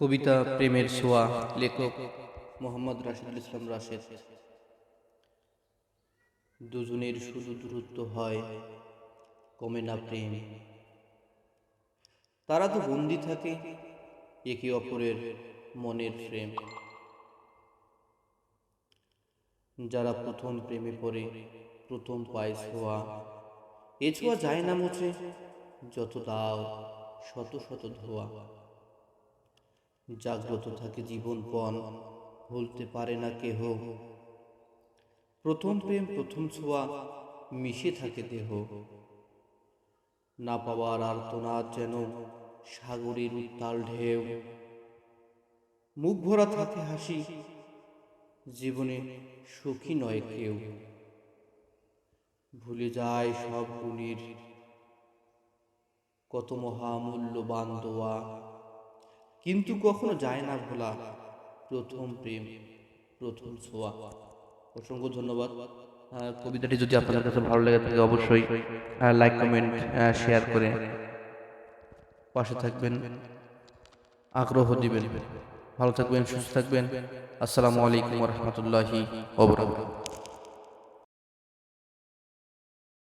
কবিতা প্রেমের ছোঁয়া, লেখক মোহাম্মদ রাশিদুল ইসলাম রাশেদ। দুজনের শুধু দূরত্ব হয়, কমে না প্রেম। তারা তো বন্দি থাকে, একে অপরের মনের প্রেম। যারা প্রথম প্রেমে পড়ে, প্রথম পায় ছোঁয়া। এ ছোঁয়া যায় না মুছে, যত দাও শত শত ধোয়া। জাগ্রত থাকে জীবনপণ, ভুলতে পারে না কেহ। প্রথম প্রেম, প্রথম ছোঁয়া, মিশে থাকে দেহ। না পাওয়ার আর্তনাদ যেন সাগরের উত্তাল ঢেউ। মুখ ভরা থাকে হাসি, জীবনে সুখী নয় কেউ। ভুলে যায় সব গুণের কত মহামূল্যবান দোয়া। কিন্তু কখনো যায় না ভোলা। প্রথম প্রেম, প্রথম ছোঁয়া। অসংখ্য ধন্যবাদ। কবিতাটি যদি আপনাদের কাছে ভালো লেগে থাকে, অবশ্যই লাইক কমেন্ট শেয়ার করে পাশে থাকবেন। আগ্রহ দিবেন। ভালো থাকবেন, সুস্থ থাকবেন। আসসালামু আলাইকুম রহমতুল্লাহি ওবরাকাতুহু